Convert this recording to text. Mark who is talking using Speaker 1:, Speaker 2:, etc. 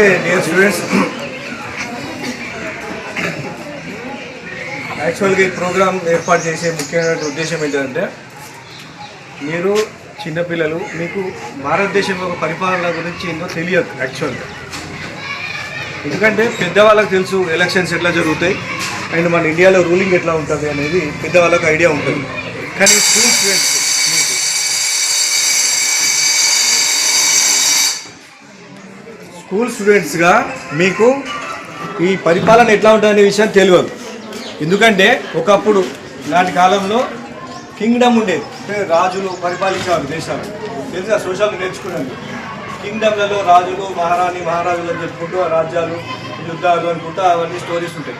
Speaker 1: Okay dear students యాక్చువల్గా ఈ programme ఏర్పాటు చేసే ముఖ్యమైన ఉద్దేశం ఏంటంటే మీరు చిన్నపిల్లలు మీకు భారతదేశం యొక్క పరిపాలన గురించి ఏందో తెలియదు యాక్చువల్గా ఎందుకంటే పెద్దవాళ్ళకి తెలుసు ఎలక్షన్స్ ఎట్లా జరుగుతాయి అండ్ మన ఇండియాలో రూలింగ్ ఎట్లా ఉంటుంది అనేది పెద్దవాళ్ళకి ఐడియా ఉంటుంది. కానీ స్కూల్ స్టూడెంట్స్ స్కూల్ స్టూడెంట్స్గా మీకు ఈ పరిపాలన ఎట్లా ఉంటుందనే విషయం తెలియదు. ఎందుకంటే ఒకప్పుడు నాటి కాలంలో కింగ్డమ్ ఉండేది. అంటే రాజులు పరిపాలించేవారు దేశాలు. తెలుసా? సోషల్ నేర్చుకున్నాను. కింగ్డమ్లలో రాజులు మహారాణి మహారాజులు అని చెప్పుకుంటూ రాజ్యాలు యుద్ధాలు అనుకుంటూ అవన్నీ స్టోరీస్ ఉంటాయి.